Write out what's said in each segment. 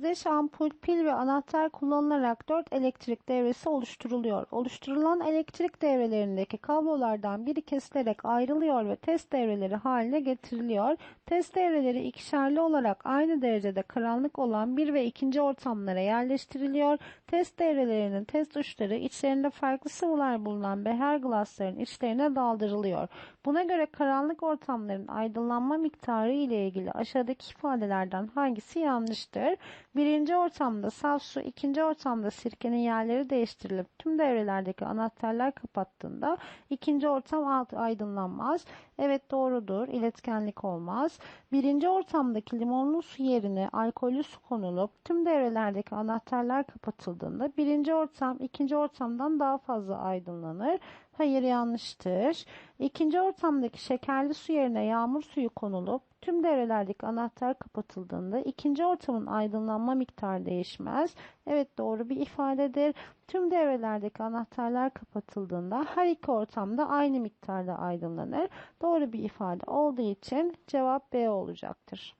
Kardeş ampul, pil ve anahtar kullanılarak 4 elektrik devresi oluşturuluyor. Oluşturulan elektrik devrelerindeki kablolardan biri kesilerek ayrılıyor ve test devreleri haline getiriliyor. Test devreleri ikişerli olarak aynı derecede karanlık olan bir ve ikinci ortamlara yerleştiriliyor. Test devrelerinin test uçları içlerinde farklı sıvılar bulunan beher glasların içlerine daldırılıyor. Buna göre karanlık ortamların aydınlanma miktarı ile ilgili aşağıdaki ifadelerden hangisi yanlıştır? Birinci ortamda saf su, ikinci ortamda sirkenin yerleri değiştirilip tüm devrelerdeki anahtarlar kapattığında ikinci ortam aydınlanmaz. Evet doğrudur. İletkenlik olmaz. Birinci ortamdaki limonlu su yerine alkollü su konulup tüm devrelerdeki anahtarlar kapatıldığında birinci ortam ikinci ortamdan daha fazla aydınlanır. Hayır yanlıştır. İkinci ortamdaki şekerli su yerine yağmur suyu konulup tüm devrelerdeki anahtar kapatıldığında ikinci ortamın aydınlanma miktarı değişmez. Evet doğru bir ifadedir. Tüm devrelerdeki anahtarlar kapatıldığında her iki ortamda aynı miktarda aydınlanır. Doğru bir ifade olduğu için cevap B olacaktır.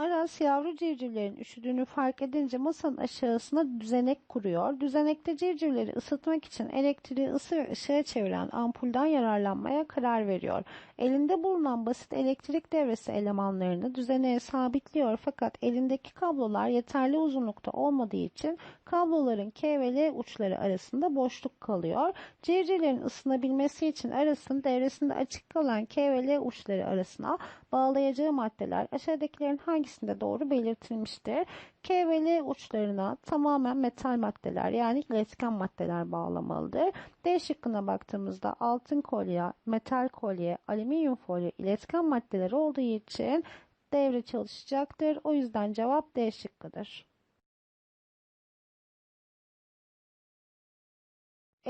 Aras yavru civcivlerin üşüdüğünü fark edince masanın aşağısına düzenek kuruyor. Düzenekte civcivleri ısıtmak için elektriği ısı ve ışığa çeviren ampulden yararlanmaya karar veriyor. Elinde bulunan basit elektrik devresi elemanlarını düzeneğe sabitliyor fakat elindeki kablolar yeterli uzunlukta olmadığı için kabloların K ve L uçları arasında boşluk kalıyor. Civcivlerin ısınabilmesi için arasın devresinde açık kalan K ve L uçları arasına bağlayacağı maddeler aşağıdakilerin hangisinde doğru belirtilmiştir? K uçlarına tamamen metal maddeler yani iletken maddeler bağlamalıdır. D şıkkına baktığımızda altın kolye, metal kolye, alüminyum folyo iletken maddeler olduğu için devre çalışacaktır. O yüzden cevap D şıkkıdır.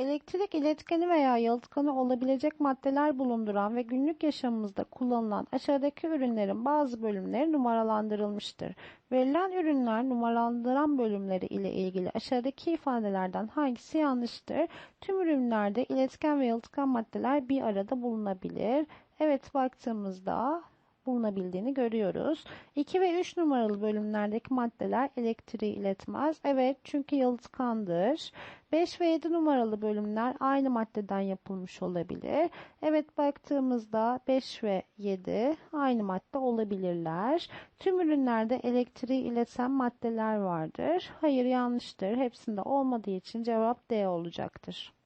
Elektrik iletkeni veya yalıtkanı olabilecek maddeler bulunduran ve günlük yaşamımızda kullanılan aşağıdaki ürünlerin bazı bölümleri numaralandırılmıştır. Verilen ürünler numaralandıran bölümleri ile ilgili aşağıdaki ifadelerden hangisi yanlıştır? Tüm ürünlerde iletken ve yalıtkan maddeler bir arada bulunabilir. Evet baktığımızda bulunabildiğini görüyoruz. 2 ve 3 numaralı bölümlerdeki maddeler elektriği iletmez. Evet çünkü yalıtkandır. 5 ve 7 numaralı bölümler aynı maddeden yapılmış olabilir. Evet baktığımızda 5 ve 7 aynı madde olabilirler. Tüm ürünlerde elektriği ileten maddeler vardır. Hayır yanlıştır. Hepsinde olmadığı için cevap D olacaktır.